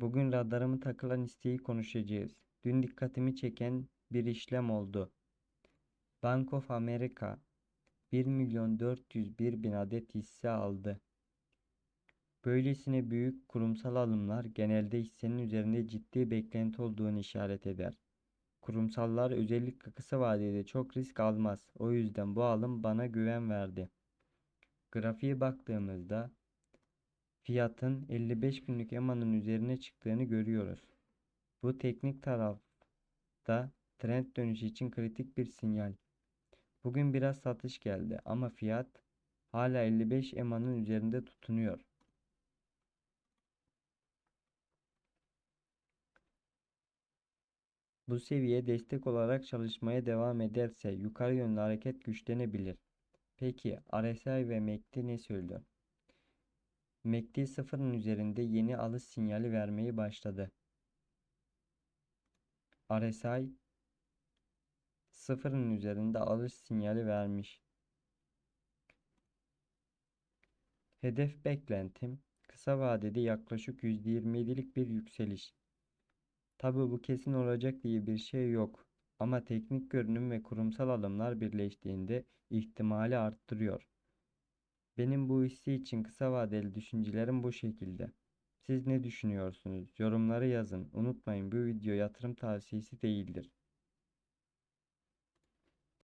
Bugün radarımı takılan isteği konuşacağız. Dün dikkatimi çeken bir işlem oldu. Bank of America 1 milyon 401 bin adet hisse aldı. Böylesine büyük kurumsal alımlar genelde hissenin üzerinde ciddi beklenti olduğunu işaret eder. Kurumsallar özellikle kısa vadede çok risk almaz. O yüzden bu alım bana güven verdi. Grafiğe baktığımızda fiyatın 55 günlük EMA'nın üzerine çıktığını görüyoruz. Bu teknik tarafta trend dönüşü için kritik bir sinyal. Bugün biraz satış geldi ama fiyat hala 55 EMA'nın üzerinde tutunuyor. Bu seviye destek olarak çalışmaya devam ederse yukarı yönlü hareket güçlenebilir. Peki RSI ve MACD ne söylüyor? MACD sıfırın üzerinde yeni alış sinyali vermeyi başladı. RSI sıfırın üzerinde alış sinyali vermiş. Hedef beklentim kısa vadede yaklaşık %27'lik bir yükseliş. Tabi bu kesin olacak diye bir şey yok. Ama teknik görünüm ve kurumsal alımlar birleştiğinde ihtimali arttırıyor. Benim bu hisse için kısa vadeli düşüncelerim bu şekilde. Siz ne düşünüyorsunuz? Yorumları yazın. Unutmayın bu video yatırım tavsiyesi değildir.